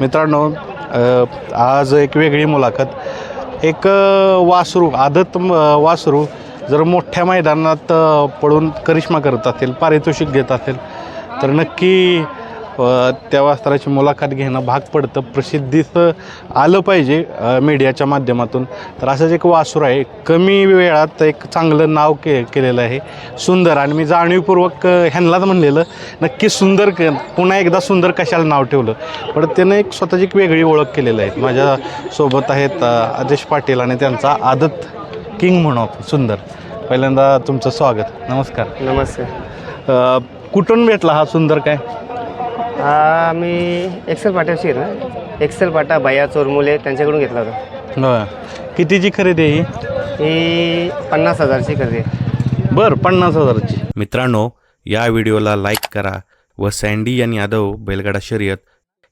मित्रांनो आज एक वेगळी मुलाखत. एक वासरू आदत वासरू जर मोठ्या मैदानात पडून पळून करिश्मा करत असेल पारितोषिक घेत असेल तर नक्की त्या वासराची मुलाखत घेणं भाग पडतं. प्रसिद्धीस आलं पाहिजे मीडियाच्या माध्यमातून. तर असंच एक वासूर आहे. कमी वेळात एक चांगलं नाव के केलेलं आहे. सुंदर. आणि मी जाणीवपूर्वक ह्यांनाच म्हणलेलं नक्की सुंदर क पुन्हा एकदा सुंदर कशाला नाव ठेवलं. पण त्यानं एक स्वतःची एक वेगळी ओळख केलेली आहे. माझ्यासोबत आहेत आदेश पाटील आणि त्यांचा आदत किंग म्हणू आपण सुंदर. पहिल्यांदा तुमचं स्वागत. नमस्कार. नमस्कार कुठून भेटला हा सुंदर काय? हा मी एक्सेल पाट्याशी आहे ना एक्सेल पाटा भैया चोरमुले त्यांच्याकडून घेतला होता. होय. कितीची खरेदी आहे ही? ही पन्नास हजारची खरेदी आहे. बरं पन्नास हजाराची. मित्रांनो या व्हिडिओला लाईक करा व सँडी आणि यादव बैलगाडा शर्यत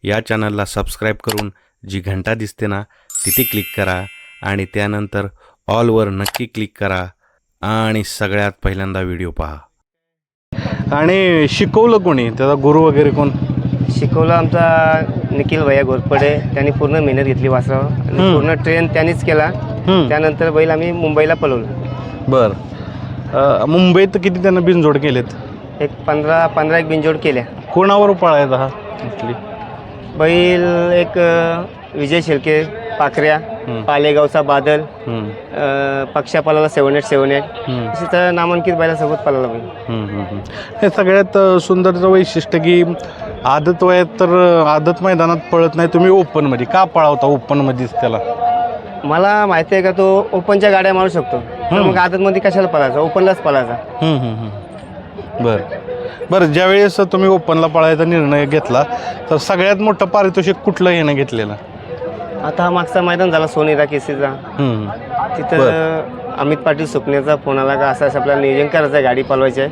या चॅनलला सबस्क्राईब करून जी घंटा दिसते ना तिथे क्लिक करा आणि त्यानंतर ऑलवर नक्की क्लिक करा आणि सगळ्यात पहिल्यांदा व्हिडिओ पहा. आणि शिकवलं कोणी? त्याचा गुरु वगैरे कोण? शिकवलं आमचा निखिल भैया घोरपडे. त्यांनी पूर्ण मेहनत घेतली वासरावर. आणि. पूर्ण ट्रेन त्यांनीच केला. हम्म. त्यानंतर बैल आम्ही मुंबईला पळवलं. बर. अ, मुंबईत किती त्यानं बिनजोड केलेत? एक पंधरा पंधरा एक बिनजोड केल्या. कोणावर पळायचा हा? इथली बैल एक अ, विजय शेळके पाखऱ्या. पालेगावचा बादल हम्म, अ, पक्षा पलाला सेवन एट सेवन एट हम्म, अशी तर नामांकित बैलासोबत पळाला बैल. हम्म, हम्म, हम्म. हे सगळ्यात अ, सुंदरचं वैशिष्ट्य की आदत वयात तर आदत मैदानात पळत नाही. तुम्ही ओपनमध्ये का पळावता? ओपनमध्येच त्याला. मला माहिती आहे का तो ओपनच्या गाड्या मारू शकतो. तर हम्म. मग आदतमध्ये कशाला पळायचा? ओपनलाच पळायचा. बरं. बरं ज्यावेळेस तुम्ही ओपनला पळायचा निर्णय घेतला तर सगळ्यात मोठं पारितोषिक कुठलं येणं घेतलेलं? आता हा मागचा मैदान झाला सोनेरा केसीचा तिथं अमित पाटील सुकण्याचा फोन आला का असं असं आपल्याला नियोजन करायचं आहे गाडी पळवायची आहे.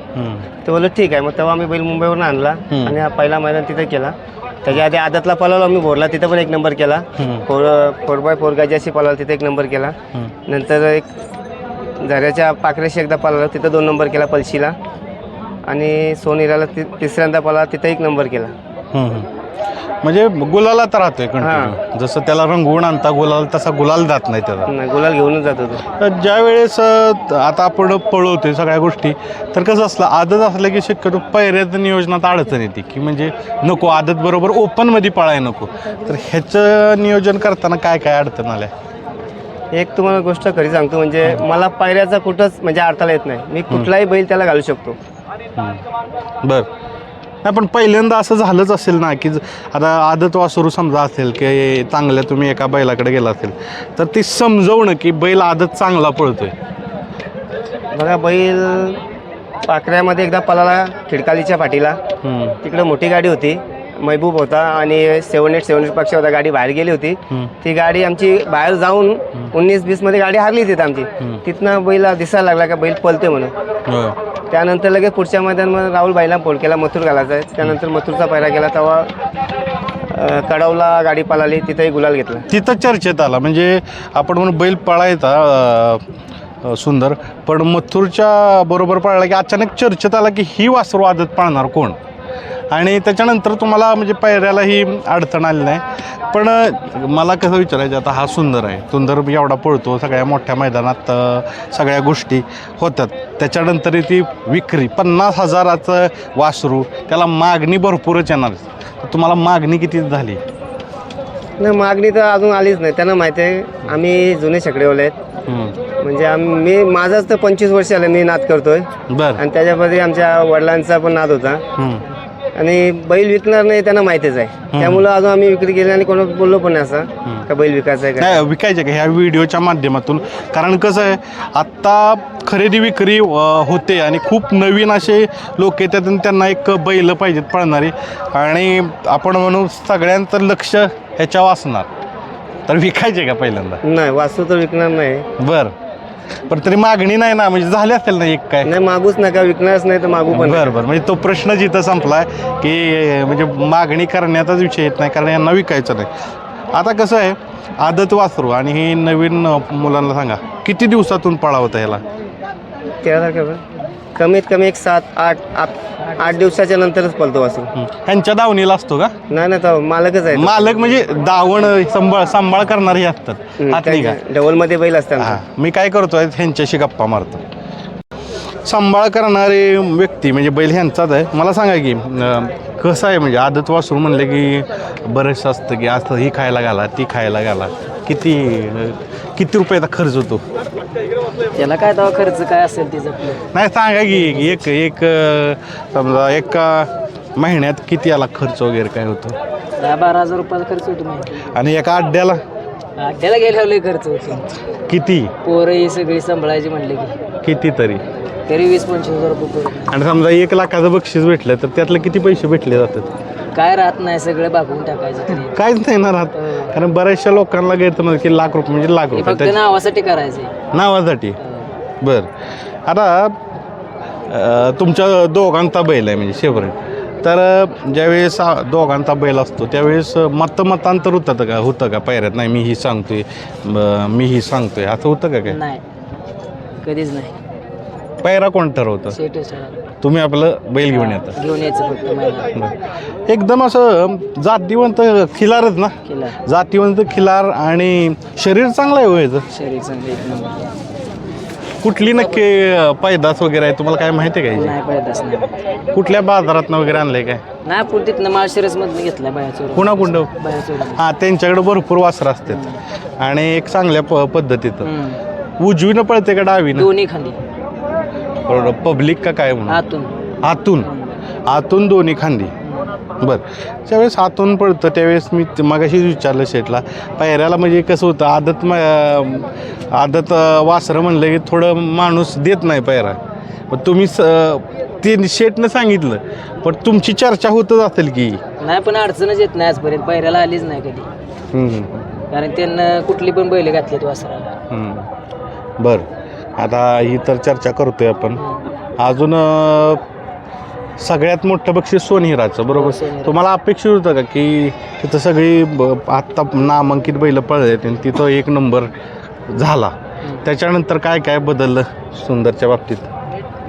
ते बोललो ठीक आहे. मग तेव्हा आम्ही बैल मुंबईवरून आणला. आणि हा पहिला मैदान तिथे केला. त्याच्या आधी आदतला पळवला आम्ही भोरला तिथं पण एक नंबर केला. फोर फोर बाय फोर गाजी अशी पळवला तिथे एक नंबर केला. नंतर एक झऱ्याच्या पाकऱ्याशी एकदा पळाला तिथं दोन नंबर केला पलशीला. आणि सोनेराला ति तिसऱ्यांदा पळाला तिथं एक नंबर केला. म्हणजे गुलालात राहतोय कंटिन्यू जसं त्याला रंगवून आणता गुलाल तसा गुलाल जात नाही त्याला. नाही, गुलाल घेऊनच जात होतो ज्या वेळेस आता आपण पळवतोय सगळ्या गोष्टी तर कसं असलं आदत असलं की शक्यतो पैऱ्याचं नियोजनात अडचण येते की म्हणजे नको आदत बरोबर ओपनमध्ये पळाय नको. तर ह्याचं नियोजन करताना काय काय अडचण आल्या? एक तुम्हाला गोष्ट खरी सांगतो म्हणजे मला पायऱ्याचा कुठंच म्हणजे अडथळा येत नाही. मी कुठलाही बैल त्याला घालू शकतो. बर. नाही पण पहिल्यांदा असं झालंच असेल ना की आता आदत वासरू समजा असेल की चांगल्या तुम्ही एका बैलाकडे गेला असेल तर ते समजवणं की बैल आदत चांगला पळतोय. बघा बैल पाकऱ्यामध्ये एकदा पळाला खिडकालीच्या पाठीला तिकडे मोठी गाडी होती. महबूब होता आणि सेवन एट सेवन एट पक्षा होता गाडी बाहेर गेली होती. ती गाडी आमची बाहेर जाऊन उन्नीस वीसमध्ये गाडी हारली तिथं आमची. तिथनं बैल दिसायला लागला का बैल पलते म्हणून. होय. त्यानंतर लगेच पुढच्या मैदानामध्ये राहुल बाईला फोन केला मथुर घालायचा आहे त्यानंतर मथुरचा पैरा केला तेव्हा कडावला गाडी पळाली तिथंही गुलाल घेतला. तिथं चर्चेत आला. म्हणजे आपण म्हणून बैल पळायचा सुंदर. पण मथुरच्या बरोबर पळाला की अचानक चर्चेत आला की ही वासरू आदत पाळणार कोण? आणि त्याच्यानंतर तुम्हाला म्हणजे पायऱ्याला ही अडचण आली नाही. पण मला कसं विचारायचं आता हा सुंदर आहे. सुंदर एवढा पळतो सगळ्या मोठ्या मैदानात सगळ्या गोष्टी होतात. त्याच्यानंतर ती विक्री पन्नास हजाराचं वासरू त्याला मागणी भरपूरच येणार. तर तुम्हाला मागणी किती झाली? नाही मागणी तर अजून आलीच नाही. त्यांना माहिती आहे आम्ही जुने शेकडेवाले आहेत. म्हणजे आम- मी माझाच तर पंचवीस वर्ष आलं मी नाद करतोय. बर. आणि त्याच्यामध्ये आमच्या वडिलांचा पण नाद होता. आणि बैल विकणार नाही त्यांना माहितीच आहे. त्यामुळं अजून आम्ही विक्री केली आणि कोणा बोललो पण नाही असं. का बैल विकायचा आहे का? नाही विकायचे का? ह्या व्हिडिओच्या माध्यमातून. कारण कसं आहे आत्ता खरेदी विक्री होते आणि खूप नवीन असे लोक येतात आणि त्यांना एक बैल पाहिजेत पळणारी. आणि आपण म्हणू सगळ्यांचं लक्ष ह्याच्यावर असणार. तर विकायचे का पहिल्यांदा? नाही वास्तू तर विकणार नाही. बर. पण तरी मागणी नाही ना म्हणजे झाली असेल ना एक काय? नाही मागूच नका विकणारच नाही तर मागू पण बरं बरं. म्हणजे तो प्रश्न जिथं संपलाय की म्हणजे मागणी करण्याचाच विषय येत नाही कारण यांना विकायचं नाही. आता कसं आहे आदत वासरू आणि हे नवीन मुलांना सांगा किती दिवसातून पळावतं ह्याला तेरा कमीत कमी एक सात आठ आठ आठ दिवसाच्या नंतरच पळतो वासरू. ह्यांच्या दावणीला असतो का? नाही ना तो मालकच आहे. मालक म्हणजे दावण सांभाळ सांभाळ करणारे असतात. नाही का? त्या- डबलमध्ये बैल असतात. हा. मी काय करतोय ह्यांच्याशी गप्पा मारतो सांभाळ करणारे व्यक्ती म्हणजे बैल ह्यांचाच आहे. मला सांगा की कसं आहे म्हणजे आदत वासरू म्हणले की बरंचसं असतं की असं ही खायला घाला ती खायला घाला. किती किती रुपयाचा खर्च होतो? त्याला काय तेव्हा खर्च काय असेल तिचं आपलं नाही सांगा की एक एक अं, समजा एका महिन्यात किती याला खर्च वगैरे काय होतो? दहा बारा हजार रुपयाचा खर्च होतो माहिती आणि एका अड्ड्याला? अड्ड्याला गेल्यावर लय खर्च होतो. किती? पोरं ही सगळी सांभाळायची म्हणले की. किती तरी? तरी वीस पंचवीस हजार रुपये आणि समजा एक लाखाचं बक्षीस भेटलं तर त्यातलं किती पैसे भेटले जातात? काय राहत नाही सगळं भागवून टाकायचं काहीच नाही ना राहत. हो. कारण बऱ्याचशा लोकांना गैरसमज की लाख रुपये म्हणजे लाख हे रुपये. फक्त त्याच्या नावासाठी करायचंय नावासाठी. बर. आता अं, तुमच्या दोघांचा बैल आहे म्हणजे शेवरेट तर अं, ज्यावेळेस दोघांचा बैल असतो त्यावेळेस अं, मत मतांतर होतं का? होतं का? पायऱ्यात नाही मी ही सांगतोय मी ही सांगतोय. असं होतं का काय नाही. कधीच नाही. पायरा कोण ठरवतं? तुम्ही आपलं बैल घेऊन येता. घेऊन यायचं फक्त मैदान. बरं. एकदम असं जातीवंत खिलारच ना? केला जातीवंत खिलार आणि शरीर चांगलं आहे हो याचं? शरीर चांगलं एक नंबर. कुठली नक्की अं, पैदास वगैरे आहे? तुम्हाला काय माहिती आहे का नाही याची? कुठल्या बाजारात वगैरे आणलंय काय? नाही माळशिरस मधनं घेतला कुणा कुंड चोरून हां त्यांच्याकडे भरपूर वासरं असतात. आणि एक चांगल्या प पद्धतीत हम्म. उजवीनं पळते का डावीनं? दोन्ही खाली. पब्लिक का काय म्हणून? आतून. आतून. आतून दोन्ही खांदी. बरं. ज्यावेळेस आतून पडतं त्यावेळेस मी ते मगाशीच विचारलं शेटला पायऱ्याला म्हणजे कसं होतं आदत म- आदत अं, वासरं म्हणलं की थोडं माणूस देत नाही पायरा. पण तुम्ही स ते शेटनं सांगितलं पण तुमची चर्चा होतच असेल की. नाही पण अडचणच येत नाही आजपर्यंत. पहिल्याला आलीच नाही कधी. हम्म, कारण त्यांना कुठली पण बैल घातली वासराला. हम्म. बरं. आता ही तर चर्चा करतोय आपण. अजून सगळ्यात मोठं बक्षीस सोनहिराचं बरोबर? हो. तुम्हाला अपेक्षित होतं का की तिथं सगळी आत्ता नामांकित बैल पळले आणि तिथं एक नंबर झाला. त्याच्यानंतर काय काय बदललं सुंदरच्या बाबतीत?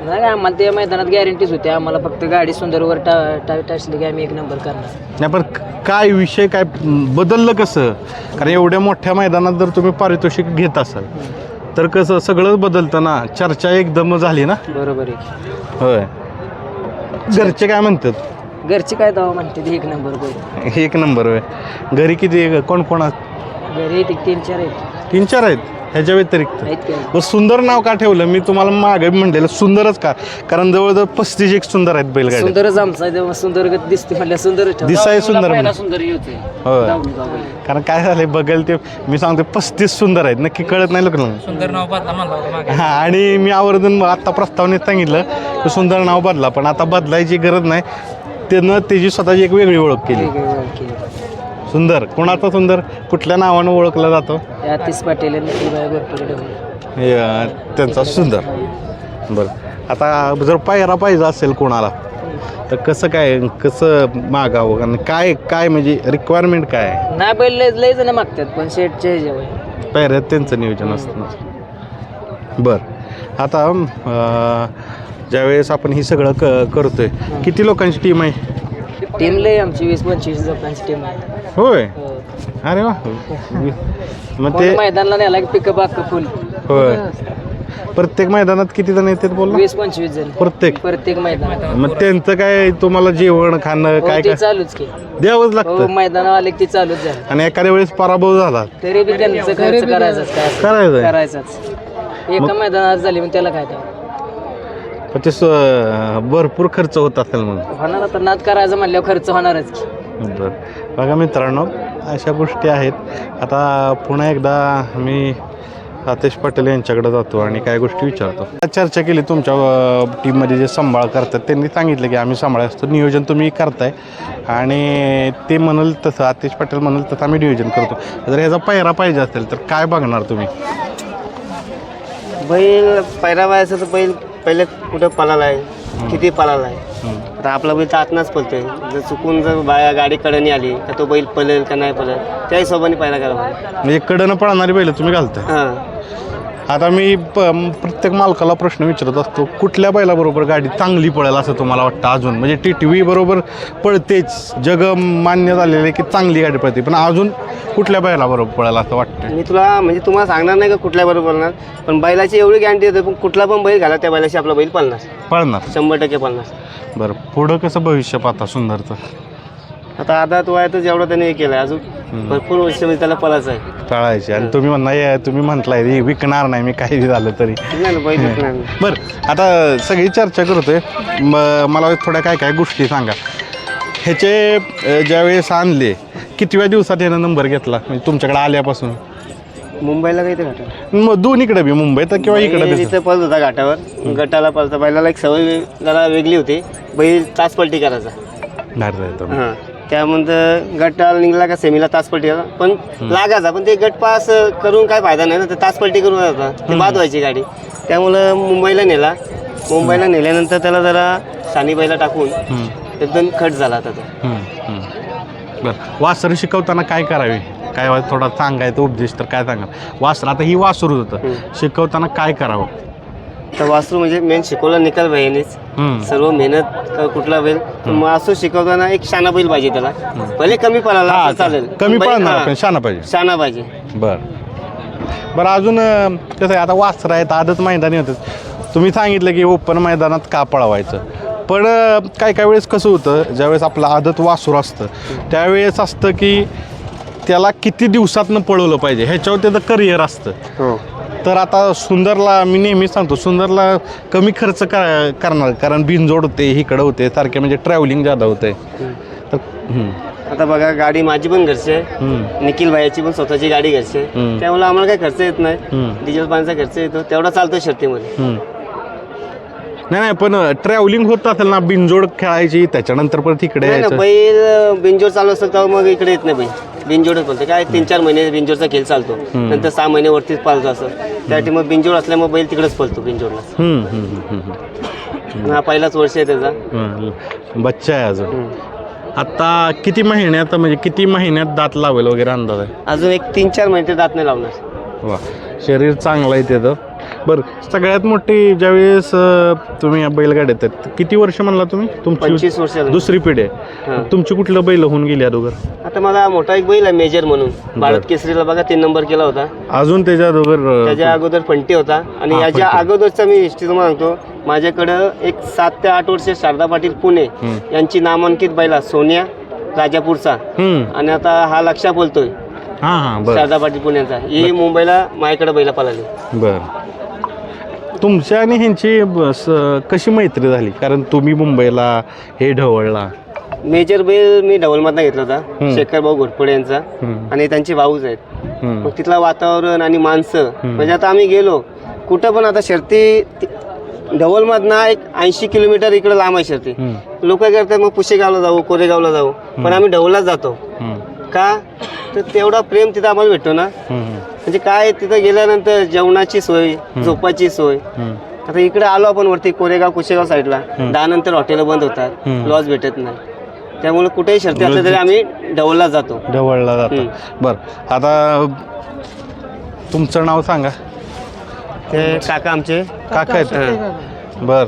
नाही आम्हाला त्या मैदानात गॅरंटीच होती आम्हाला फक्त गाडी सुंदरवर टा टा टाचली की आम्ही एक नंबर करणार. नाही पण काय विषय काय बदललं कसं? कारण एवढ्या मोठ्या मैदानात जर तुम्ही पारितोषिक घेत असाल तर कसं सगळंच बदलतं ना चर्चा एकदम झाली ना? बरोबर आहे. होय. घरचे काय म्हणतात? घरची काय दवा म्हणते ती एक नंबर बैल एक नंबर होय. घरी किती कोण कोण आहेत? घरी येते तीन चार आहेत. तीन चार आहेत? ह्याच्या व्यतिरिक्त. मग सुंदर नाव का ठेवलं? मी तुम्हाला मागे म्हणलेलं सुंदरच का? कारण जवळजवळ पस्तीस एक सुंदर आहेत बैलगाडी सुंदरच आमचा तेव्हा सुंदर दिसते सुंदर दिसाय सुंदर पहिला म्हणे. सुंदर येतोय. होय. दावणीचा बैल. कारण काय झालंय बघेल ते मी सांगतो पस्तीस सुंदर आहेत. नक्की कळत नाही लोकांना. सुंदर नाव बदला म्हणला होता मागे. हा आणि मी आवर्जून आता प्रस्तावनेत सांगितलं की सुंदर नाव बदला. पण आता बदलायची गरज नाही. त्यानं त्याची स्वतःची एक वेगळी ओळख केली. सुंदर. कोणाचा सुंदर? कुठल्या नावानं ओळखला जातो? आतिश पाटील आणि निखिलबाई गोरपडे ढवळे. हे, अं, त्यांचा सुंदर. बरं. आता जर पायरा पाहिजे असेल कोणाला तर कसं काय कसं मागावं? आणि काय काय म्हणजे रिक्वायरमेंट काय आहे? नाही बैल लय लय जण मागतात पण शेटचे पायऱ्यात त्यांचं नियोजन असतं. बरं. आता अं, ज्यावेळेस आपण ही सगळं क करतोय किती लोकांची टीम आहे? टीम लय आमची वीस पंचवीस लोकांची टीम आहे. होय. हो. अरे वा. मग ते मैदानाला न्यायला पिकअप बाक फुल होय. प्रत्येक मैदानात किती जण येतात बोल ना वीस पंचवीस जण. प्रत्येक. प्रत्येक मैदान मग त्यांचं काय तुम्हाला जेवण खाणं काय ते काय? चालूच की. द्यावंच हो लागतं मैदानावर आले की ते चालूच झालं. आणि एखाद्या वेळेस पराभव झाला. तरी बी त्यांचं खर्च करायचाच काय असेल. करायचं करायचाच. एका मैदानात झाली मग त्याला काय तर पण ते स- भरपूर खर्च होत असेल मग होणार आता नाद करायचं म्हणल्यावर खर्च होणारच की. बरं. बघा मित्रांनो अशा गोष्टी आहेत. आता पुन्हा एकदा मी आतेश पटेल यांच्याकडे जातो आणि काय गोष्टी विचारतो. चर्चा केली तुमच्या टीममध्ये जे सांभाळ करतात त्यांनी सांगितलं की आम्ही सांभाळ असतो. नियोजन तुम्ही करताय. आणि ते म्हणाल तसं आतिश पटेल म्हणाल तसं आम्ही नियोजन करतो. जर ह्याचा पायरा पाहिजे असेल तर काय बघणार तुम्ही? बैल पायरा व्हायचं तर बैल पहिले कुठं पळाला आहे? किती पळाला आहे? आता आपला बैल तर आतनाच पळतोय. जर चुकून जर बाया गाडी कडणी आली तर तो बैल पळेल का नाही पळेल? त्या हिशोबाने पैरा करावा म्हणजे कडनं पळणारी बैल तुम्ही घालताय. हां. आता मी प प्रत्येक मालकाला प्रश्न विचारत असतो कुठल्या बैलाबरोबर गाडी चांगली पळेल असं तुम्हाला वाटतं अजून? म्हणजे टी टी व्ही बरोबर पळतेच जग मान्य झालेलं आहे की चांगली गाडी पळते पण अजून कुठल्या बैलाबरोबर पळेल असं वाटतं मी तुला म्हणजे तुम्हाला सांगणार नाही का कुठल्या बरोबर बोलणार पण बैलाची एवढी गॅरंटी देतो पण कुठला पण बैल घाला त्या बैलाशी आपला बैल पालणार पळणार. शंभर टक्के पालणार बरं पुढं कसं भविष्य पाहता सुंदरचं? आता आधा तो आहे तर जेवढं त्याने हे केलं अजून. भरपूर वर्ष म्हणजे त्याला पळायचं आहे. पळायची. आणि तुम्ही म्हणणार "ये, तुम्ही म्हटलाय "हे विकणार नाही मी काही झालं तरी. नाही ना बैल विकणार नाही. बरं आता सगळी चर्चा करतोय. म मला थोड्या काय काय गोष्टी सांगा. ह्याचे अ, ज्यावेळेस आणले कितव्या दिवसात यानं नंबर घेतला? म्हणजे तुमच्याकडे आल्यापासून. मुंबईला काही ते घाटावर? मग दोन्हीकडे बी मुंबईत किंवा इकडे बैल बी इथं पळत होता घाटावर. गटाला पळता बैलाला एक सवय जरा वेगळी होती. बैल तास पलटी करायचा. हां. त्यानंतर गटाला निघला का सेमीला तास पलटी करायचा पण लागायचा पण ते गट पास करून काय फायदा नाही ना ते तास पलटी करून होता ते बाद व्हायची गाडी. त्यामुळं मुंबईला नेला. मुंबईला नेल्यानंतर त्याला जरा सानीबाईला टाकून एकदम खट झाला आता तो. बरं. वासर शिकवताना काय करावे? काय थोडा सांगायचं उपदेश तर काय सांगा वासर आता ही वासरू होतं. शिकवताना काय करावं? तर वासरू म्हणजे मेन शिकवलं निकाल बहिणीच. सर्व मेहनत क- कुठला बैल. मग असं शिकवताना एक शाना बैल पाहिजे त्याला. भले कमी पळाला हा, असं चालेल. कमी बैल- पळणार हा, पण शाना पाहिजे. शाना पाहिजे. बर. बरं अजून अं, कसं आहे आता वासरं आहेत आदत मैदानी होतं. तुम्ही सांगितलं की ओपन मैदानात का पळवायचं? पण अं, काय काय वेळेस कसं होतं ज्यावेळेस आपलं आदत वासूर असतं त्यावेळेस असतं की त्याला किती दिवसातनं पळवलं पाहिजे? ह्याच्यावर त्याचं करिअर असतं. हो. तर आता सुंदरला मी नेहमीच सांगतो सुंदरला कमी खर्च कर करणार. कारण बिनजोड होते इकडं होते सारखे म्हणजे ट्रॅव्हलिंग जादा होते तर हम्म, आता बघा गाडी माझी पण घरची आहे. निखिल भाईची पण स्वतःची गाडी घरची आहे. त्यामुळे आम्हाला काही खर्च येत नाही. डिझेल पाण्याचा खर्च येतो. तेवढा चालतो शर्तीमध्ये. हम्म. नाही नाही पण ट्रॅव्हलिंग होत असेल ना बिनजोड खेळायची त्याच्यानंतर परत इकडे नाही ना यायचं. बैल चालू असेल तेव्हा मग इकडे येत नाही बैल. बिंजोडच बोलते. काय तीन चार महिने बिंजोडचा खेळ चालतो. नंतर सहा महिने वरतीच पालतो असं. त्या मग बिंजोड असल्यामुळे बैल तिकडेच पळतो बिंजोडला हम्म, हम्म, हम्म, हम्म. हा पहिलाच वर्ष आहे त्याचा. हम्म. बच्चा आहे अजून. आता किती महिन्यात म्हणजे किती महिन्यात दात लावेल वगैरे अंदाज आहे? अजून एक तीन चार महिने ते दात नाही लावणार. वा शरीर चांगलं आहे त्याचं बरं सगळ्यात मोठी ज्यावेळेस अं, तुम्ही या बैलगाड्यात आहेत किती वर्ष म्हणला तुम्ही? तुमची वर्ष झाली. दुसरी पिढी हां. आहे तुमची कुठलं बैल होऊन गेली अगोदर? आता माझा मोठा एक बैल आहे मेजर म्हणून. भारत केसरीला बघा तीन नंबर केला होता. अजून त्याच्या अगोदर त्याच्या अगोदर फंटी होता. आणि हा, याच्या फंटी. अगोदरचा मी हिस्ट्री तुम्हाला सांगतो. माझ्याकडं एक सात ते आठ वर्ष शारदा पाटील पुणे हम्म. यांची नामांकित बैला सोनिया राजापूरचा. हम्म. आणि आता हा लक्षा बोलतोय हां हां बरं. शारदा पाटील पुण्याचा. ही मुंबईला माझ्याकडे बैला पळाली बर. तुमच्या आणि ह्यांची बस कशी मैत्री झाली? कारण तुम्ही मुंबईला हे ढवळला. मेजर बैल मी ढवलमधनं घेतला होता. शेखर भाऊ घोरपडे यांचा. हम्म, आणि त्यांचे भाऊच आहेत. हम्म, मग तिथलं वातावरण आणि माणसं. म्हणजे आता आम्ही गेलो. कुठं पण आता शर्ती ढवलमधनं एक ऐंशी किलोमीटर इकडे लांब आहे शर्ती. हम्म, लोक करतात मग पुशेगावला जाऊ कोरेगावला जाऊ. पण आम्ही ढवलाच जातो. हम्म, का? तर तेवढा प्रेम तिथं आम्हाला भेटतो ना. म्हणजे काय तिथं गेल्यानंतर जेवणाची सोय झोपाची सोय. आता इकडे आलो आपण वरती कोरेगाव कुशेगाव साईडला. दहा नंतर हॉटेल बंद होतात. लॉज भेटत नाही. त्यामुळे कुठेही शर्ती असल्या तरी आम्ही ढवलला जातो. ढवळला जातं. बर. आता तुमचं नाव सांगा. ते काका आमचे. काका आहेत. बर.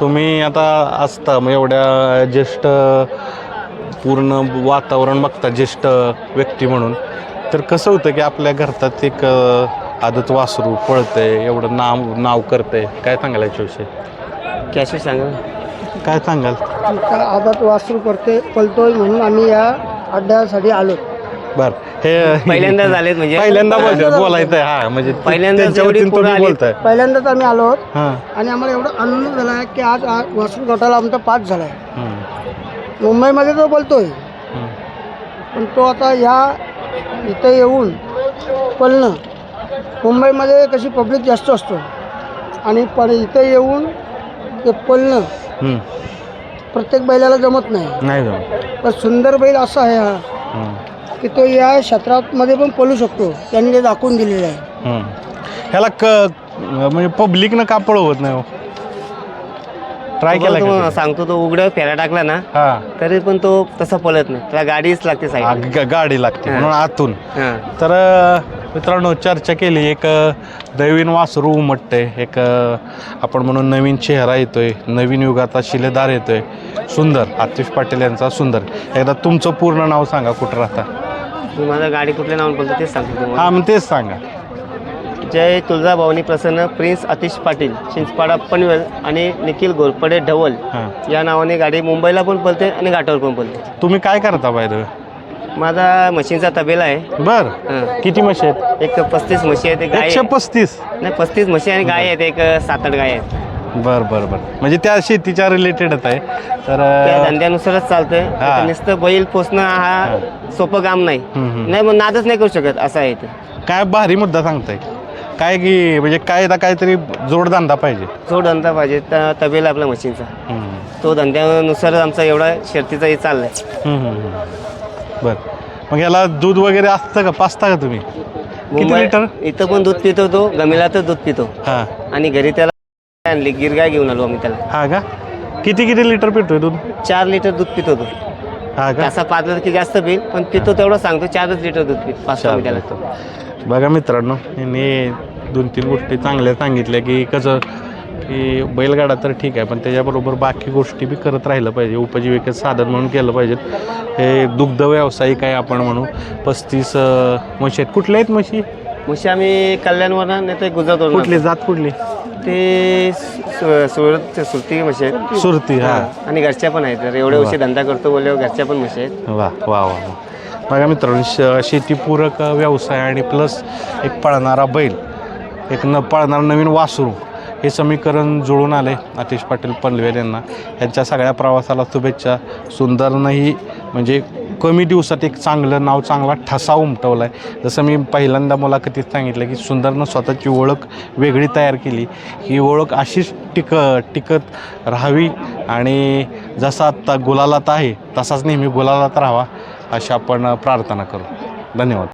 तुम्ही आता असता मग एवढ्या ज्येष्ठ पूर्ण वातावरण बघता ज्येष्ठ व्यक्ती म्हणून. तर कसं होतं की आपल्या घरात एक आदत वासरू पळतंय एवढं नाव नाव करतंय. काय सांगाल याच्याविषयी? कॅशे सांगा. काय सांगाल? आमचा आदात वासरू करते पलतोय म्हणून आम्ही या अड्ड्यासाठी आलो. बर. हे पहिल्यांदा झालेत म्हणजे? पहिल्यांदा बोलतोय बोलायचंय हा म्हणजे पहिल्यांदा बोलताय. पहिल्यांदाच आम्ही आलो आहोत. हां. आणि आम्हाला एवढा आनंद झाला आहे की आज वासरू गटाला आमचा पाच झाला आहे हम्म, मुंबईमध्ये तो बोलतोय. पण तो आता या इथं येऊन पळणं मुंबईमध्ये कशी पब्लिक जास्त असतो. आणि पण इथं येऊन ते पळणं हम्म. प्रत्येक बैलाला जमत नाही. नाही जमत. पण सुंदर बैल असा आहे हा हम्म, की तो या क्षेत्रामध्ये पण पळू शकतो. त्यांनी ते दाखवून दिलेलं आहे. हम्म. ह्याला क म्हणजे पब्लिकनं का पळवत नाही हो? ट्राय केला का तो? सांगतो तो उघड्या फेरा टाकला ना हा. तरी पण तो तसा पळत नाही. त्याला गाडीच लागते आ, साईड ग- गाडी लागते म्हणून आतून. तर अं, मित्रांनो चर्चा केली. एक अ, नवीन वासरू उमटते. एक अ, आपण म्हणून नवीन चेहरा येतोय. नवीन युगाचा शिलेदार येतोय. सुंदर. आतिश पाटील यांचा सुंदर. एकदा तुमचं पूर्ण नाव सांगा कुठं राहता? माझा गाडी कुठल्या नावाने बोलतो तेच सांगतो तुम्हाला. हां मग तेच सांगा. जय तुळजाभवानी प्रसन्न प्रिन्स अतिश पाटील चिंचपाडा पनवेल आणि निखिल घोरपडे ढवल हां. या नावाने गाडी मुंबईला पण पळते आणि घाटावर पण पळते. तुम्ही काय करता बाय माझा मशीनचा तबेला आहे. बर. हं. किती म्हशी आहेत? एक पस्तीस म्हशी आहेत एक गाय एकशे पस्तीस? नाही पस्तीस म्हशी आणि गाय आहेत एक सात आठ गाय आहेत. बर बर बर. म्हणजे त्या शेतीच्या रिलेटेडच आहे. तर त्या अ, धंद्यानुसारच चालतंय. आता नुसतं बैल पोचणं हा सोपं काम नाही. नाही मग नादच नाही करू शकत असं आहे ते. काय भारी मुद्दा सांगताय. काय की म्हणजे काय ना काहीतरी जोडधंदा पाहिजे. जो धंदा पाहिजे त्या तबेला आपल्या मशीनचा. हम्म. तो धंद्यानुसार आमचा एवढा शर्तीचा हे चाललाय. हम्म, हम्म, हम्म. बर. मग याला दूध वगैरे असतं का? पाचता का तुम्ही? किती लिटर? इथं पण दूध पितो तो गमीला तर दूध पितो. हां. आणि घरी त्याला आणली गिरगाय घेऊन आलो आम्ही त्याला. हा का? किती किती लिटर पितोय दूध? चार लिटर दूध पितो तो. हा का? तसा पाच लिटर की जास्त पिल पण पितो तेवढं सांगतो चारच लिटर दूध पित. पाच त्याला. लिटर. बघा मित्रांनो यांनी दोन तीन गोष्टी चांगल्या सांगितल्या की कसं की बैलगाडा तर ठीक आहे पण त्याच्याबरोबर बाकी गोष्टी बी करत राहिलं पाहिजे. उपजीविकेचं साधन म्हणून केलं पाहिजे. हे दुग्ध व्यावसायिक आहे आपण म्हणू. पस्तीस म्हशी आहेत. कुठल्या आहेत म्हशी? म्हशी आम्ही कल्याणवरून नाही तर कुठली? जात कुठली? ते सुरत सुरती म्हशी आहेत. सुरती हा. आणि घरच्या पण आहेत. तर एवढे वर्षी धंदा करतो बोलल्यावर घरच्या पण म्हशी आहेत. वा वा वा. बघा मित्रांनो श शेतीपूरक व्यवसाय आणि प्लस एक पळणारा बैल एक न पळणारा नवीन वासरू हे समीकरण जुळून आले. आतिश पाटील पनवेल यांना. यांच्या सगळ्या प्रवासाला शुभेच्छा. सुंदरनंही म्हणजे कमी दिवसात एक चांगलं नाव चांगला ठसा उमटवला आहे जसं मी पहिल्यांदा मुलाखतीत सांगितलं की सुंदरनं स्वतःची ओळख वेगळी तयार केली. ही ओळख अशीच टिक टिकत राहावी आणि जसा आत्ता गुलालात आहे तसाच नेहमी गुलालात राहावा. अशी आपण प्रार्थना करू. धन्यवाद.